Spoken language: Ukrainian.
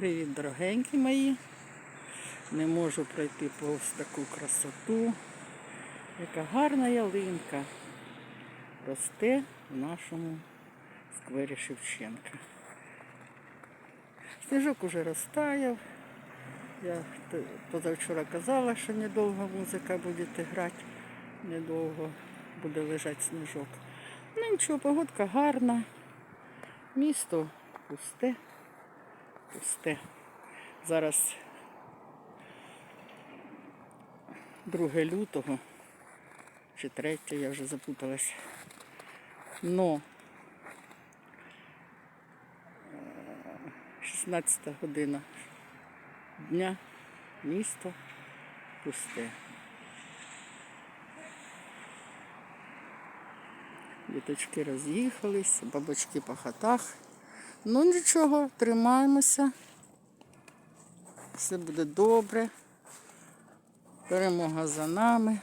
Привіт, дорогенькі мої. Не можу пройти повз таку красоту. Яка гарна ялинка росте в нашому сквері Шевченка. Сніжок уже розтаяв. Я позавчора казала, що недовго музика буде грати, недовго буде лежати сніжок. Ну нічого, погодка гарна. Місто пусте, пусте. Зараз 2 лютого чи 3, я вже запуталась. Но е, 16 година дня місто пусте. Діточки роз'їхались, бабочки по хатах. Ну нічого, тримаємося. Все буде добре. Перемога за нами.